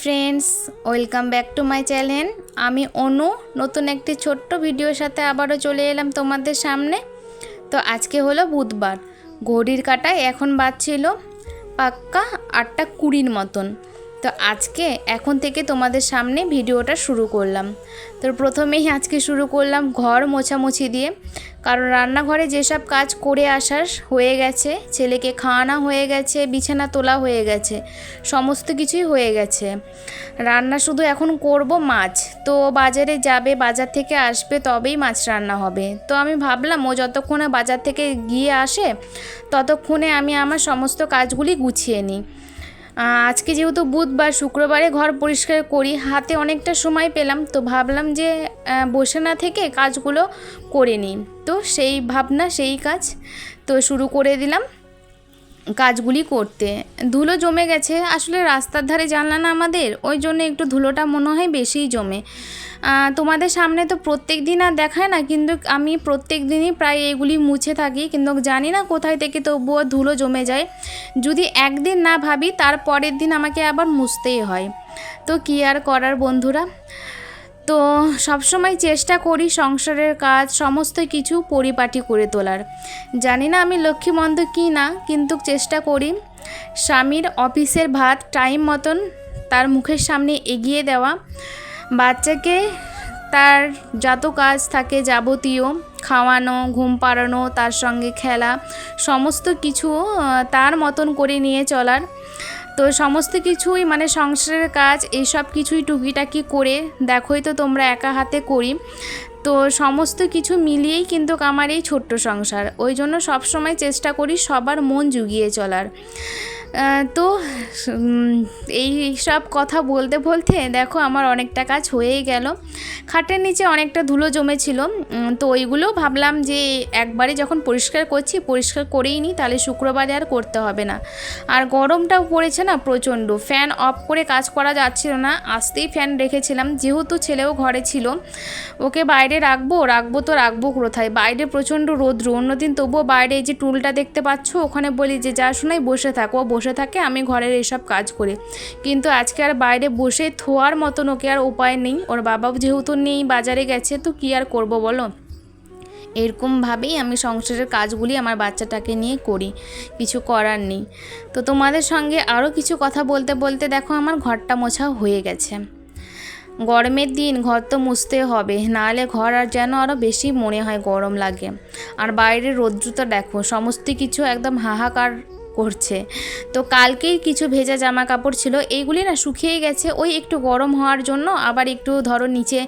Friends welcome back to my channel আমি অনু, নতুন একটি ছোট্ট ভিডিওর সাথে আবারও চলে এলাম তোমাদের সামনে। তো আজকে হলো বুধবার। ঘড়ির কাটায় এখন বাজছিল পাক্কা আটটা কুড়ির মতন। তো আজকে এখন থেকে তোমাদের সামনে ভিডিওটা শুরু করলাম। তো প্রথমেই আজকে শুরু করলাম ঘর মোছামুছি দিয়ে। কারণ রান্নাঘরে যেসব কাজ করে আসার হয়ে গেছে, ছেলেকে খাওয়ানো হয়ে গেছে, বিছানা তোলা হয়ে গেছে, সমস্ত কিছুই হয়ে গেছে। রান্না শুধু এখন করব মাছ। তো বাজারে যাবে, বাজার থেকে আসবে, তবেই মাছ রান্না হবে। তো আমি ভাবলাম, ও যতক্ষণে বাজার থেকে গিয়ে আসে, ততক্ষণে আমি আমার সমস্ত কাজগুলি গুছিয়ে নিই। আজকে যেহেতু বুধবার, শুক্রবারে ঘর পরিষ্কার করি, হাতে অনেকটা সময় পেলাম, তো ভাবলাম যে বসে না থেকে কাজগুলো করে নিই। তো সেই ভাবনা, সেই কাজ, তো শুরু করে দিলাম। কাজগুলি করতে। ধুলো জমে গেছে। আসলে রাস্তার ধারে জানলা না আমাদের? ওই জন্য একটু ধুলোটা মনে হয় বেশিই জমে। তোমাদের সামনে তো প্রত্যেক দিন আর দেখায় না, কিন্তু আমি প্রত্যেক দিনই প্রায় এগুলি মুছে থাকি। কিন্তু জানি না কোথায় থেকে তবুও ধুলো জমে যায়। যদি একদিন না ভাবি, তার পরের দিন আমাকে আবার মুছতেই হয়। তো কী আর করার বন্ধুরা? তো সবসময় চেষ্টা করি সংসারের কাজ, সমস্ত কিছু পরিপাটি করে তোলার। জানি না আমি লক্ষ্মীমন্দ কি না, কিন্তু চেষ্টা করি। স্বামীর অফিসের ভাত টাইম মতন তার মুখের সামনে এগিয়ে দেওয়া। বাচ্চাকে তার যত কাজ থাকে যাবতীয়, খাওয়ানো, ঘুম পাড়ানো, তার সঙ্গে খেলা, সমস্ত কিছু তার মতন করে নিয়ে চলার। তো সমস্ত কিছুই মানে সংসারের কাজ, এইসব কিছুই টুকিটাকি করে দেখোই তো তোমরা একা হাতে করি। তো সমস্ত কিছু মিলিয়েই কিন্তু আমার এই ছোট্ট সংসার। ওই জন্য সবসময় চেষ্টা করি সবার মন জুগিয়ে চলার। তো এই সব কথা বলতে বলতে দেখো আমার অনেকটা কাজ হয়েই গেল। খাটের নিচে অনেকটা ধুলো জমেছিল। তো ওইগুলো ভাবলাম যে একবারে যখন পরিষ্কার করছি, পরিষ্কার করেই নিই, তাহলে শুক্রবারে আর করতে হবে না। আর গরমটাও পড়েছে না প্রচণ্ড। ফ্যান অফ করে কাজ করা যাচ্ছিল না। আসতেই ফ্যান রেখেছিলাম। যেহেতু ছেলেও ঘরে ছিল, ওকে বাইরে রাখব রাখব তো রাখব কোথায়? বাইরে প্রচণ্ড রৌদ্র। অন্যদিন তবুও বাইরে এই যে টুলটা দেখতে পাচ্ছ, ওখানে বলি যে, যা শোনাই, বসে থাকো। ও বসে থাকে, আমি ঘরের এসব কাজ করি। কিন্তু আজকে আর বাইরে বসে থোয়ার মতন ওকে আর উপায় নেই। ওর বাবাও যেহেতু নেই, বাজারে গেছে, তো কী আর করব বলো? এরকমভাবেই আমি সংসারের কাজগুলি আমার বাচ্চাটাকে নিয়ে করি, কিছু করার নেই। তো তোমাদের সঙ্গে আরও কিছু কথা বলতে বলতে দেখো আমার ঘরটা মোছা হয়ে গেছে। গরমের দিন ঘর তো মুছতে হবে, নাহলে ঘর আর যেন আরও বেশি মনে হয় গরম লাগে। আর বাইরের রৌদ্রটা দেখো, সমস্ত কিছু একদম হাহাকার করছে। তো কালকেই কিছু ভেজা জামা কাপড় ছিল, এইগুলি না শুকিয়ে গেছে, ওই একটু গরম হওয়ার জন্য আবার একটু ধরো নিচে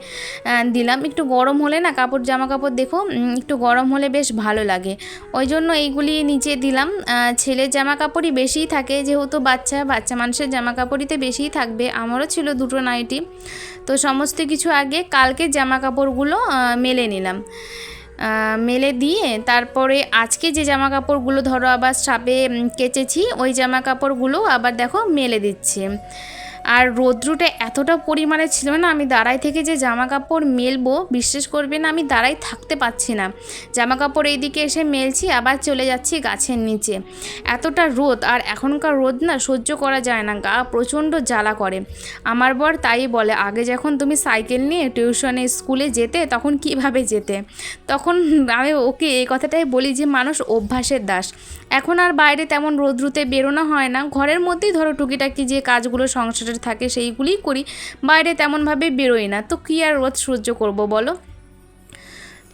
দিলাম। একটু গরম হলে না কাপড় জামা কাপড় দেখো একটু গরম হলে বেশ ভালো লাগে। ওই জন্য এইগুলি নিচে দিলাম। ছেলের জামা কাপড়ই বেশিই থাকে, যেহেতু বাচ্চা বাচ্চা মানুষের জামা কাপড়ইতে বেশিই থাকবে। আমারও ছিল দুটো নাইটি। তো সমস্ত কিছু আগে কালকে জামা কাপড়গুলো মেলে নিলাম। মেলে দিয়ে তারপরে আজকে যে জামা কাপড়গুলো ধরো আবার সাপে কেচেছি, ওই জামা কাপড়গুলো আবার দেখো মেলে দিচ্ছে। আর রৌদ্রটা এতটা পরিমাণে ছিল না, আমি দাঁড়াই থেকে যে জামা কাপড় মেলবো, বিশ্বাস করবে না, আমি দাঁড়াই থাকতে পারছি না। জামা কাপড় এইদিকে এসে মেলছি, আবার চলে যাচ্ছি গাছের নিচে। এতটা রোদ, আর এখনকার রোদ না সহ্য করা যায় না, গা প্রচণ্ড জ্বালা করে। আমার বর তাই বলে, আগে যখন তুমি সাইকেল নিয়ে টিউশনে স্কুলে যেতে, তখন কীভাবে যেতে? তখন আমি ওকে এই কথাটাই বলি যে, মানুষ অভ্যাসের দাস। এখন আর বাইরে তেমন রোদ্রুতে বেরোনো হয় না। ঘরের মধ্যেই ধরো টুকিটাকি যে কাজগুলো সংসারের থাকে, সেইগুলিই করি। বাইরে তেমনভাবে বেরোই না। তো কী আর রোদ সহ্য করব বলো?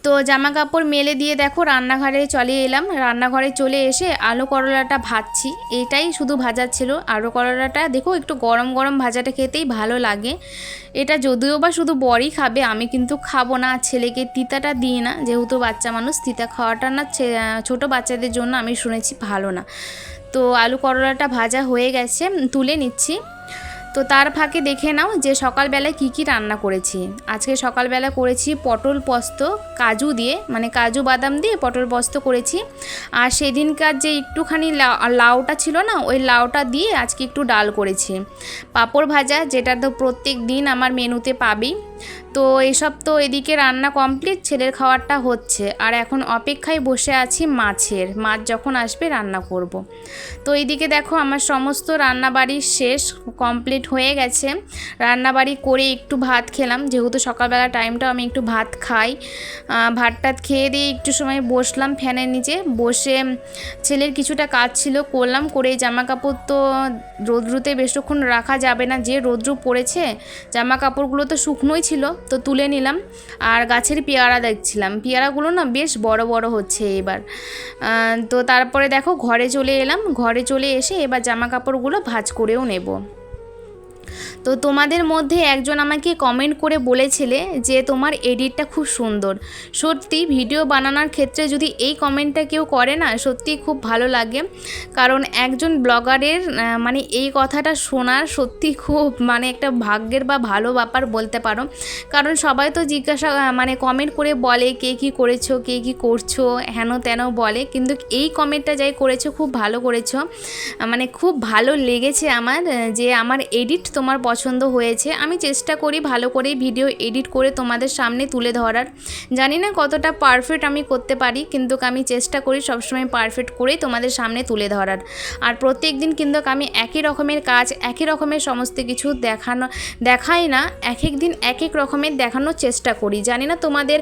তো জামা কাপড় মেলে দিয়ে দেখো, রান্নাঘরে চলে এলাম। রান্নাঘরে চলে এসে আলু করলাটা ভাজছি। এটাই শুধু ভাজার ছিল। আলু করলাটা দেখো, একটু গরম গরম ভাজাটা খেতেই ভালো লাগে। এটা যদিও বা শুধু বড়ই খাবে, আমি কিন্তু খাব না। ছেলেকে তিতাটা দিই না। যেহেতু বাচ্চা মানুষ, তিতা খাওয়াটা না ছোট বাচ্চাদের জন্য আমি শুনেছি ভালো না। তো আলু করলাটা ভাজা হয়ে গেছে, তুলে নিচ্ছি। তো তার ফাঁকে দেখে নাও যে সকালবেলায় কি কি রান্না করেছি। আজকে সকালবেলা করেছি পটল পস্ত, কাজু দিয়ে মানে কাজু বাদাম দিয়ে পটল পস্ত করেছি। আর সেদিনকার যে একটুখানি লাউটা ছিল না, ওই লাউটা দিয়ে আজকে একটু ডাল করেছি। পাঁপড় ভাজা, যেটা তো প্রত্যেক দিন আমার মেনুতে পাবেই। তো এইসব তো এদিকে রান্না কমপ্লিট ছেলের খাওয়ারটা হচ্ছে। আর এখন অপেক্ষায় বসে আছি মাছের। মাছ যখন আসবে রান্না করব। তো এইদিকে দেখো আমার সমস্ত রান্নাবাড়ি শেষ কমপ্লিট হয়ে গেছে। রান্নাবাড়ি করে একটু ভাত খেলাম। যেহেতু সকালবেলা টাইমটা আমি একটু ভাত খাই। ভাত টাত খেয়ে দিয়ে একটু সময় বসলাম ফ্যানের নিচে। বসে ছেলের কিছুটা কাজ ছিল, করলাম। করে জামা কাপড় তো রোদ্রুতে বেশিক্ষণ রাখা যাবে না। যে রোদ্রু পড়েছে জামা কাপড়গুলো তো শুকনোই ছিল, তো তুলে নিলাম। আর গাছের পেয়ারা দেখছিলাম। পেয়ারাগুলো না বেশ বড় বড় হচ্ছে এবার। তো তারপরে দেখো ঘরে চলে এলাম। ঘরে চলে এসে এবার জামা কাপড়গুলো ভাঁজ করেও নেব। তো তোমাদের মধ্যে একজন আমাকে কমেন্ট করে বলেছিলে যে তোমার এডিটটা খুব সুন্দর। সত্যি ভিডিও বানানোর ক্ষেত্রে যদি এই কমেন্টটা কেউ করে না সত্যি খুব ভালো লাগে। কারণ একজন ব্লগারের মানে এই কথাটা শোনার সত্যি খুব মানে একটা ভাগ্যের বা ভালো ব্যাপার বলতে পারো। কারণ সবাই তো জিজ্ঞাসা মানে কমেন্ট করে বলে কে কী করেছ, কে কী করছ, হেন তেন বলে। কিন্তু এই কমেন্টটা যাই করেছ, খুব ভালো করেছ। মানে খুব ভালো লেগেছে আমার, যে আমার এডিট তোমার পছন্দ হয়েছে, আমি চেষ্টা করি ভালো করে ভিডিও এডিট করে তোমাদের সামনে তুলে ধরার। জানি না কতটা পারফেক্ট আমি করতে পারি, কিন্তু আমি চেষ্টা করি সবসময় পারফেক্ট করেই তোমাদের সামনে তুলে ধরার। আর প্রত্যেক দিন কিন্তু আমি একই রকমের কাজ, একই রকমের সমস্ত কিছু দেখানো, দেখাই না এক এক দিন এক এক রকমের দেখানোর চেষ্টা করি। জানি না তোমাদের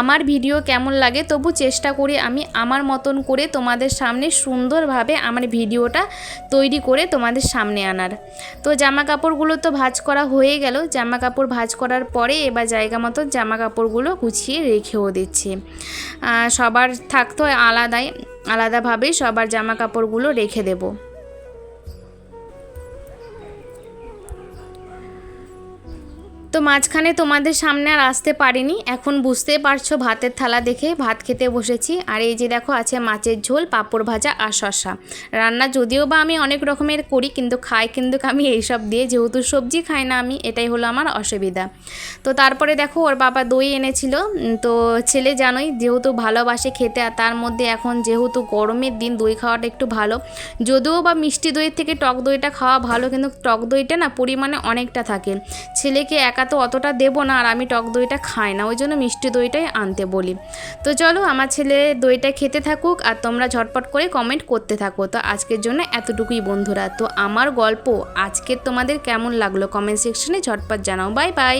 আমার ভিডিও কেমন লাগে, তবু চেষ্টা করি আমি আমার মতন করে তোমাদের সামনে সুন্দরভাবে আমার ভিডিওটা তৈরি করে তোমাদের সামনে আনার। তো জামা কাপড়গুলো তো ভাঁজ করা হয়ে গেল। জামা কাপড় ভাঁজ করার পরে এবার জায়গা মতো জামা কাপড়গুলো গুছিয়ে রেখেও দিচ্ছে। সবার থাকতো আলাদাই আলাদাভাবেই সবার জামা কাপড়গুলো রেখে দেবো। তো মাঝখানে তোমাদের সামনে আর আসতে পারিনি। এখন বুঝতেই পারছ ভাতের থালা দেখে ভাত খেতে বসেছি। আর এই যে দেখো আছে মাছের ঝোল, পাঁপড় ভাজা আর শশা রান্না যদিও বা আমি অনেক রকমের করি, কিন্তু খাই কিন্তু আমি এইসব দিয়ে যেহেতু সবজি খাই না আমি, এটাই হলো আমার অসুবিধা। তো তারপরে দেখো ওর বাবা দই এনেছিল। তো ছেলে জানোই যেহেতু ভালোবাসে খেতে, আর তার মধ্যে এখন যেহেতু গরমের দিন দই খাওয়াটা একটু ভালো। যদিও বা মিষ্টি দইয়ের থেকে টক দইটা খাওয়া ভালো, কিন্তু টক দইটা না পরিমাণে অনেকটা থাকে। ছেলেকে একা তো অতটা দেবো না আর আমি টক দইটা খাই না, ওই জন্য মিষ্টি দইটাই আনতে বলি। তো চলো আমার ছেলে দইটা খেতে থাকুক আর তোমরা ঝটপট করে কমেন্ট করতে থাকো। তো আজকের জন্য এতটুকুই বন্ধুরা। তো আমার গল্প আজকের তোমাদের কেমন লাগল কমেন্ট সেকশনে ঝটপট জানাও। Bye bye